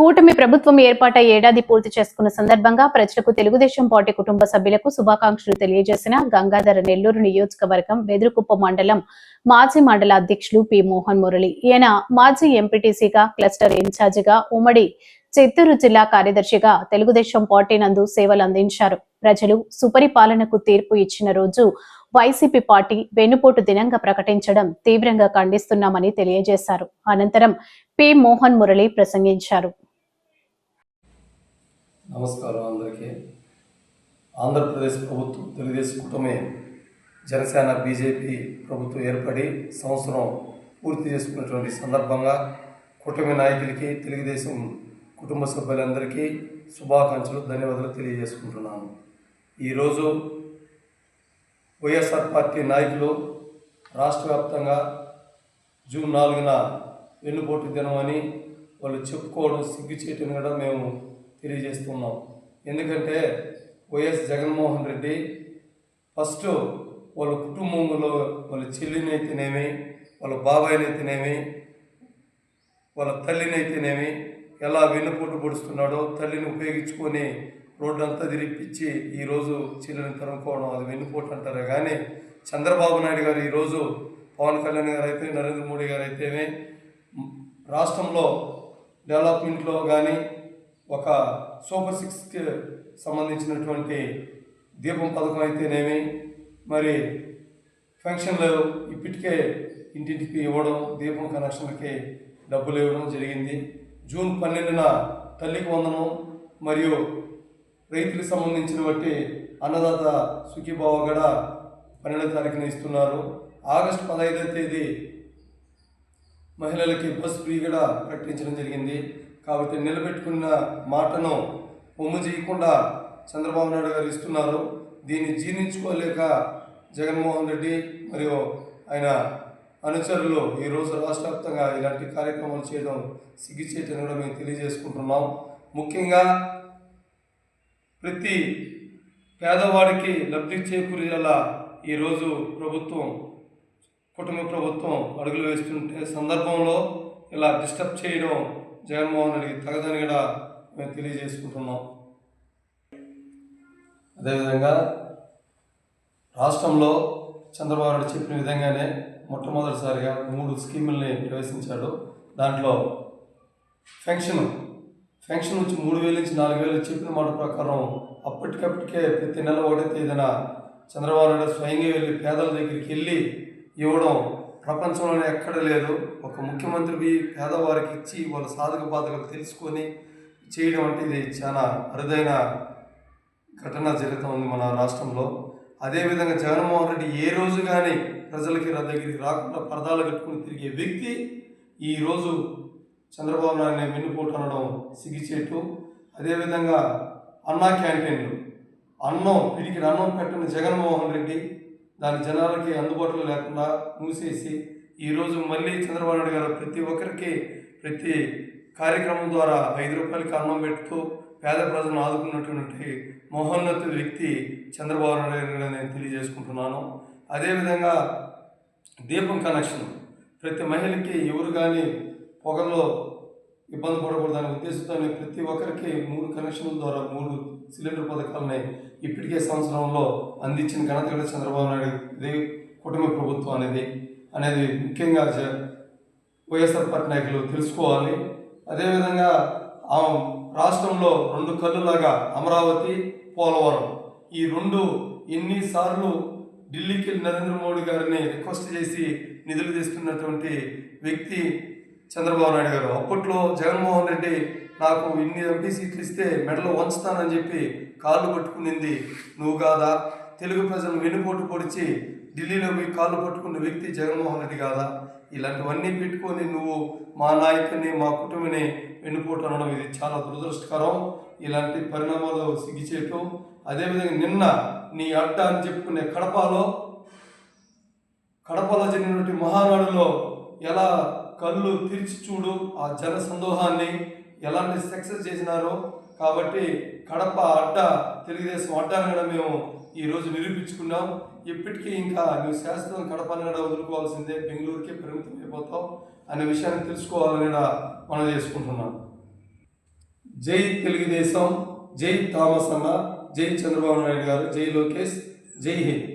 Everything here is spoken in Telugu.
కూటమి ప్రభుత్వం ఏర్పాటై ఏడాది పూర్తి చేసుకున్న సందర్భంగా ప్రజలకు తెలుగుదేశం పార్టీ కుటుంబ సభ్యులకు శుభాకాంక్షలు తెలియజేసిన గంగాధర నెల్లూరు నియోజకవర్గం వెదురుకుప్ప మండలం మాజీ మండల అధ్యక్షులు పి మోహన్ మురళి. ఈయన మాజీ ఎంపీటీసీగా క్లస్టర్ ఇన్ఛార్జిగా ఉమ్మడి చిత్తూరు జిల్లా కార్యదర్శిగా తెలుగుదేశం పార్టీ నందు సేవలు అందించారు. ప్రజలు సుపరిపాలనకు తీర్పు ఇచ్చిన రోజు వైసీపీ పార్టీ వెన్నుపోటు దినంగా ప్రకటించడం తీవ్రంగా ఖండిస్తున్నామని తెలియజేశారు. అనంతరం పి మోహన్ మురళి ప్రసంగించారు. నమస్కారం అందరికీ. ఆంధ్రప్రదేశ్ ప్రభుత్వం తెలుగుదేశం కుటుంబమే జనసేన బీజేపీ ప్రభుత్వం ఏర్పడి సంవత్సరం పూర్తి చేసుకున్నటువంటి సందర్భంగా కుటుంబ నాయకులకి తెలుగుదేశం కుటుంబ సభ్యులందరికీ శుభాకాంక్షలు ధన్యవాదాలు తెలియజేసుకుంటున్నాను. ఈరోజు వైఎస్ఆర్ పార్టీ నాయకులు రాష్ట్ర వ్యాప్తంగా జూన్ నాలుగున వెన్నుపోటు దినం అని వాళ్ళు చెప్పుకోవడం సిగ్గుచేయటం కూడా మేము తెలియజేస్తున్నాం. ఎందుకంటే వైఎస్ జగన్మోహన్ రెడ్డి ఫస్ట్ వాళ్ళ కుటుంబంలో వాళ్ళ చెల్లినైతేనేమి వాళ్ళ బాబాయినైతేనేమి వాళ్ళ తల్లినైతేనేమి ఎలా వెన్నుపోటు పొడుస్తున్నాడో తల్లిని ఉపయోగించుకొని రోడ్లంతా అంతా తిరిగిపించి ఈరోజు చెల్లిని తరుముకోవడం అది వెన్నుపోటు అంటారే కానీ చంద్రబాబు నాయుడు గారు ఈరోజు పవన్ కళ్యాణ్ గారు అయితే నరేంద్ర మోడీ గారు అయితేనే రాష్ట్రంలో డెవలప్మెంట్లో కానీ ఒక సూపర్ సిక్స్కి సంబంధించినటువంటి దీపం పథకం అయితేనేమి మరి ఫంక్షన్లు ఇప్పటికే ఇంటింటికి ఇవ్వడం దీపం కనెక్షన్లకి డబ్బులు ఇవ్వడం జరిగింది. జూన్ పన్నెండున తల్లికి వందనం మరియు రైతులకు సంబంధించిన బట్టి అన్నదాత సుఖీభావ కూడా పన్నెండో తారీఖున ఇస్తున్నారు. ఆగస్టు పదహైదవ తేదీ మహిళలకి బస్ ఫ్రీ కూడా ప్రకటించడం జరిగింది. కాబట్టి నిలబెట్టుకున్న మాటను ఒమ్ము చేయకుండా చంద్రబాబు నాయుడు గారు ఇస్తున్నారు. దీన్ని జీర్ణించుకోలేక జగన్మోహన్ రెడ్డి మరియు ఆయన అనుచరులు ఈరోజు రాష్ట్ర వ్యాప్తంగా ఇలాంటి కార్యక్రమాలు చేయడం సిగ్గుచేయటం కూడా మేము తెలియజేసుకుంటున్నాం. ముఖ్యంగా ప్రతి పేదవాడికి లబ్ధి చేకూరేలా ఈరోజు ప్రభుత్వం కుటుంబ ప్రభుత్వం అడుగులు వేస్తుంటే సందర్భంలో ఇలా డిస్టర్బ్ చేయడం జగన్మోహన్ రెడ్డికి తగదని కూడా మేము తెలియజేసుకుంటున్నాం. అదేవిధంగా రాష్ట్రంలో చంద్రబాబు నాయుడు చెప్పిన విధంగానే మొట్టమొదటిసారిగా మూడు స్కీముల్ని ప్రవేశించాడు. దాంట్లో పెన్షన్ పెన్షన్ నుంచి మూడు వేల నుంచి నాలుగు వేలు చెప్పిన మాట ప్రకారం అప్పటికప్పటికే ప్రతి నెల ఒకటి తేదీన చంద్రబాబు నాయుడు స్వయంగా వెళ్ళి పేదల దగ్గరికి వెళ్ళి ఇవ్వడం ప్రపంచంలోనే ఎక్కడ లేదు. ఒక ముఖ్యమంత్రి పేదవారికి ఇచ్చి వాళ్ళ సాధక బాధలు తెలుసుకొని చేయడం అంటే ఇది చాలా అరుదైన ఘటన జరుగుతూ ఉంది మన రాష్ట్రంలో. అదేవిధంగా జగన్మోహన్ రెడ్డి ఏ రోజు కానీ ప్రజలకి నా దగ్గరికి రాకుండా పరదాలు కట్టుకుని తిరిగే వ్యక్తి ఈరోజు చంద్రబాబు నాయుడు వెన్నుపోటు అనడం సిగ్గుచేటు. అదేవిధంగా అన్నా క్యాంటీన్లు అన్నం పిడికిన అన్నం పెట్టిన జగన్మోహన్ రెడ్డి దాని జనాలకి అందుబాటులో లేకుండా మూసేసి ఈరోజు మళ్ళీ చంద్రబాబు నాయుడు గారు ప్రతి ఒక్కరికి ప్రతి కార్యక్రమం ద్వారా ఐదు రూపాయలకి అన్నం పెడుతూ పేద ప్రజలను ఆదుకున్నటువంటి మహోన్నత వ్యక్తి చంద్రబాబు నాయుడు గారు నేను తెలియజేసుకుంటున్నాను. అదేవిధంగా దీపం కనెక్షన్. ప్రతి మహిళకి ఎవరు కానీ పొగల్లో ఇబ్బంది పడకూడదనే ఉద్దేశంతో ప్రతి ఒక్కరికి మూడు కనెక్షన్ల ద్వారా మూడు సిలిండర్ పథకాలని ఇప్పటికే సంవత్సరంలో అందించిన ఘనత కూడా చంద్రబాబు నాయుడు ఇది కుటుంబ ప్రభుత్వం అనేది అనేది ముఖ్యంగా జ- వైఎస్ఆర్ పట్నాయకులు తెలుసుకోవాలి. అదేవిధంగా ఆ రాష్ట్రంలో రెండు కళ్ళులాగా అమరావతి పోలవరం ఈ రెండు ఎన్నిసార్లు ఢిల్లీకి నరేంద్ర మోడీ గారిని రిక్వెస్ట్ చేసి నిధులు తీసుకున్నటువంటి వ్యక్తి చంద్రబాబు నాయుడు గారు. అప్పట్లో జగన్మోహన్ రెడ్డి నాకు ఇన్ని ఎంపీ సీట్లు ఇస్తే మెడలో వంచుతానని చెప్పి కాళ్ళు పట్టుకునింది. నువ్వు కాదా? తెలుగు ప్రజలను వెన్నుపోటు పొడిచి ఢిల్లీలో పోయి కాళ్ళు పట్టుకున్న వ్యక్తి జగన్మోహన్ రెడ్డి కాదా? ఇలాంటివన్నీ పెట్టుకొని నువ్వు మా నాయకుని మా కుటుంబని వెన్నుపోటు అనడం ఇది చాలా దురదృష్టకరం. ఇలాంటి పరిణామాలు సిగ్గిచేయటం అదేవిధంగా నిన్న నీ అడ్డ అని చెప్పుకునే కడపలో కడపలో జరిగినటువంటి మహానాడులో ఎలా కళ్ళు తెరిచి చూడు ఆ జన సందోహాన్ని. ఎలాంటి సక్సెస్ చేసినారో కాబట్టి కడప అడ్డ తెలుగుదేశం అడ్డాన్ని కూడా మేము ఈరోజు నిరూపించుకున్నాం. ఇప్పటికీ ఇంకా నువ్వు శాశ్వతం కడపని కూడా వదులుకోవాల్సిందే. బెంగళూరుకే పరిమితం అయిపోతావు అనే విషయాన్ని తెలుసుకోవాలని కూడా మనం చేసుకుంటున్నాం. జై తెలుగుదేశం జై థామస్ అన్న జై చంద్రబాబు నాయుడు గారు జై లోకేష్ జై హింద్.